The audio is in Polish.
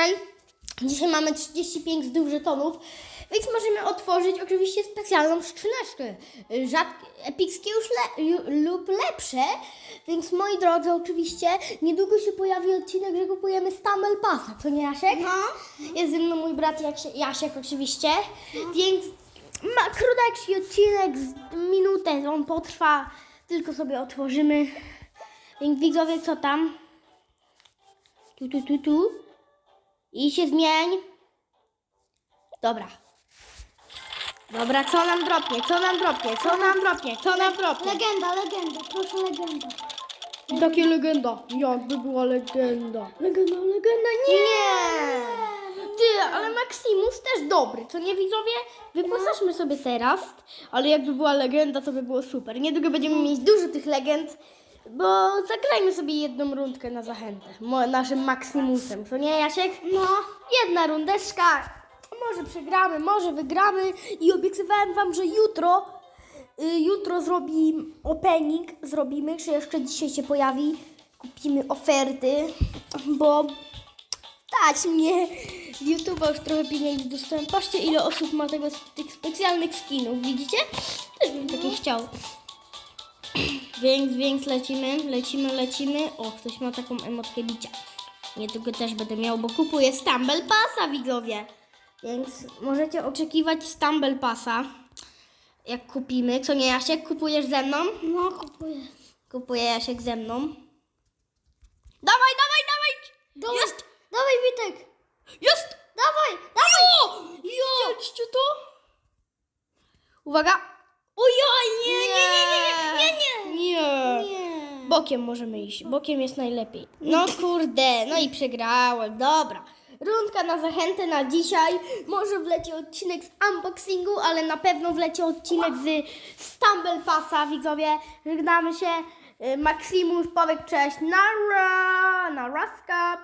Superman. Dzisiaj mamy 35 zdów żetonów, więc możemy otworzyć oczywiście specjalną skrzyneczkę. Rzadkie, epickie już le, lub lepsze. Więc moi drodzy, oczywiście niedługo się pojawi odcinek, że kupujemy Stumble Passa, co nie Jasiek? No. Jest ze mną mój brat Jasiek, Jasiek oczywiście, więc ma krótki odcinek z minutę, on potrwa, tylko sobie otworzymy. Więc widzowie, co tam? Tu, tu, tu, tu. I się zmień. Dobra. Dobra, co nam dropnie, co nam dropnie, co nam dropnie, co nam dropnie? Legenda, legenda, proszę legenda. Takie legenda. Jakby była legenda. Legenda, legenda, nie! Ty, ale Maximus też dobry, co nie widzowie? Wyposażmy sobie teraz, ale jakby była legenda, to by było super. Niedługo będziemy mieć dużo tych legend, bo zagrajmy sobie jedną rundkę na zachętę. Mo- naszym Maximusem, co nie Jasiek? No. Jedna rundeczka. Może przegramy, może wygramy. I obiecywałem wam, że jutro, y, jutro zrobi opening, zrobimy, czy jeszcze dzisiaj się pojawi. Kupimy oferty, bo stać mnie. Z YouTube'a już trochę pieniędzy dostałem. Patrzcie, ile osób ma tego, tych specjalnych skinów, widzicie? Też bym takie chciał. Więc, więc lecimy, lecimy, lecimy. O, ktoś ma taką emotkę bicia. Niedługo też będę miał, bo kupuję Stumble Passa, widzowie. Więc możecie oczekiwać Stumble Passa, jak kupimy. Co nie, Jasiek? Kupujesz ze mną? No, kupuję. Kupuje Jasiek ze mną. Dawaj, dawaj, dawaj! Dawaj, Jest! Dawaj, Witek. Jest! Dawaj, dawaj. Jo! Widzieliście to? Uwaga! Ojoj, nie, nie, nie, nie, nie, nie, nie. Nie. Bokiem możemy iść. Bokiem jest najlepiej. No kurde, no i przegrałem. Dobra. Rundka na zachętę na dzisiaj. Może wleci odcinek z unboxingu, ale na pewno wleci odcinek z Stumble Passa, widzowie. Żegnamy się. Y, Maximus, powiedz cześć. Nara! Naraska!